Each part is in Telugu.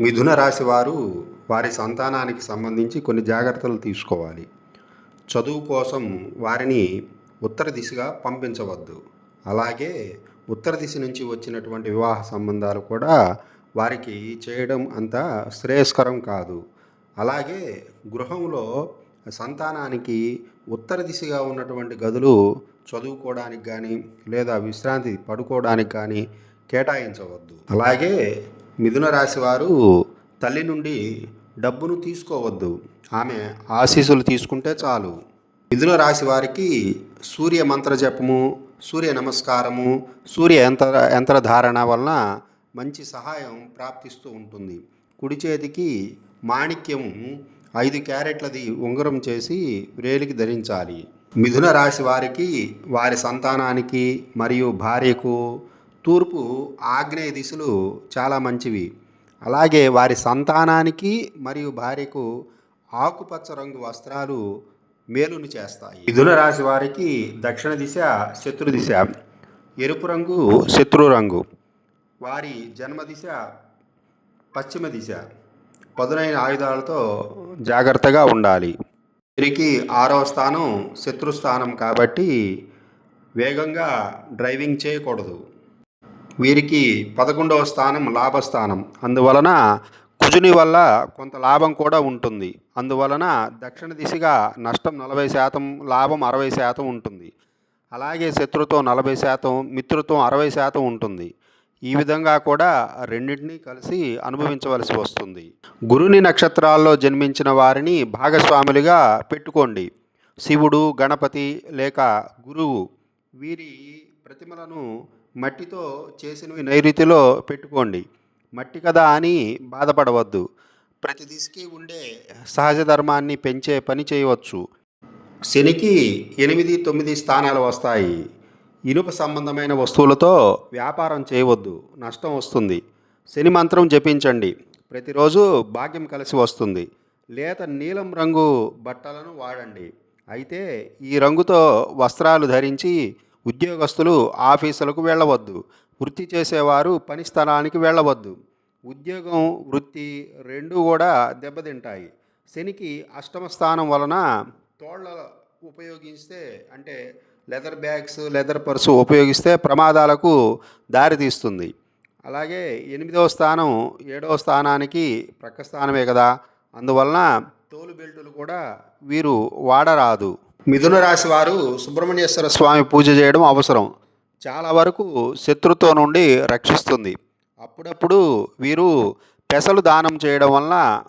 మిథున రాశి వారు వారి సంతానానికి సంబంధించి కొన్ని జాగ్రత్తలు తీసుకోవాలి. చదువు కోసం వారిని ఉత్తర దిశగా పంపించవద్దు. అలాగే ఉత్తర దిశ నుంచి వచ్చినటువంటి వివాహ సంబంధాలు కూడా వారికి చేయడం అంత శ్రేయస్కరం కాదు. అలాగే గృహంలో సంతానానికి ఉత్తర దిశగా ఉన్నటువంటి గదులు చదువుకోవడానికి కానీ లేదా విశ్రాంతి పడుకోవడానికి కానీ కేటాయించవద్దు. అలాగే మిథున రాశి వారు తల్లి నుండి డబ్బును తీసుకోవద్దు. ఆమె ఆశీస్సులు తీసుకుంటే చాలు. మిథున రాశి వారికి సూర్య మంత్ర జపము సూర్య నమస్కారము సూర్య యంత్ర యంత్రధారణ వలన మంచి సహాయం ప్రాప్తిస్తూ ఉంటుంది. కుడి చేతికి మాణిక్యం ఐదు క్యారెట్లది ఉంగరం చేసి వేలికి ధరించాలి. మిథున రాశి వారికి వారి సంతానానికి మరియు భార్యకు తూర్పు ఆగ్నేయ దిశలు చాలా మంచివి. అలాగే వారి సంతానానికి మరియు భార్యకు ఆకుపచ్చ రంగు వస్త్రాలు మేలును చేస్తాయి. మిథున రాశి వారికి దక్షిణ దిశ శత్రు దిశ. ఎరుపు రంగు శత్రు రంగు. వారి జన్మ దిశ పశ్చిమ దిశ. పదునైన ఆయుధాలతో జాగ్రత్తగా ఉండాలి. వీరికి ఆరవ స్థానం శత్రు స్థానం కాబట్టి వేగంగా డ్రైవింగ్ చేయకూడదు. వీరికి పదకొండవ స్థానం లాభస్థానం. అందువలన కుజుని వల్ల కొంత లాభం కూడా ఉంటుంది. అందువలన దక్షిణ దిశగా నష్టం నలభై శాతం లాభం అరవై శాతం ఉంటుంది. అలాగే శత్రుత్వం నలభై శాతం మిత్రుత్వం అరవై శాతం ఉంటుంది. ఈ విధంగా కూడా రెండింటినీ కలిసి అనుభవించవలసి వస్తుంది. గురుని నక్షత్రాల్లో జన్మించిన వారిని భాగస్వాములుగా పెట్టుకోండి. శివుడు గణపతి లేక గురువు వీరి ప్రతిమలను మట్టితో చేసినవి నైరుతిలో పెట్టుకోండి. మట్టి కదా అని బాధపడవద్దు. ప్రతి దిశకి ఉండే సహజ ధర్మాన్ని పెంచే పని చేయవచ్చు. శనికి ఎనిమిది తొమ్మిది స్థానాలు వస్తాయి. ఇనుప సంబంధమైన వస్తువులతో వ్యాపారం చేయవద్దు. నష్టం వస్తుంది. శని మంత్రం జపించండి. ప్రతిరోజు భాగ్యం కలిసి వస్తుంది. లేత నీలం రంగు బట్టలను వాడండి. అయితే ఈ రంగుతో వస్త్రాలు ధరించి ఉద్యోగస్తులు ఆఫీసులకు వెళ్ళవద్దు. వృత్తి చేసేవారు పని స్థలానికి వెళ్ళవద్దు. ఉద్యోగం వృత్తి రెండూ కూడా దెబ్బతింటాయి. శనికి అష్టమ స్థానం వలన తోళ్ళ ఉపయోగిస్తే అంటే లెదర్ బ్యాగ్స్ లెదర్ పర్సు ఉపయోగిస్తే ప్రమాదాలకు దారితీస్తుంది అలాగే ఎనిమిదవ స్థానం ఏడవ స్థానానికి ప్రక్క స్థానమే కదా. అందువలన తోలు బెల్టులు కూడా వీరు వాడరాదు. మిథున రాశి వారు సుబ్రహ్మణ్యేశ్వర స్వామి పూజ చేయడం అవసరం. చాలా వరకు శత్రుత్వం నుండి రక్షిస్తుంది. అప్పుడప్పుడు వీరు పెసలు దానం చేయడం వలన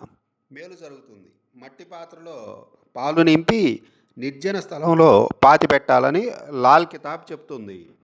మేలు జరుగుతుంది. మట్టి పాత్రలో పాలు నింపి నిర్జన స్థలంలో పాతి పెట్టాలని లాల్ కితాబ్ చెప్తుంది.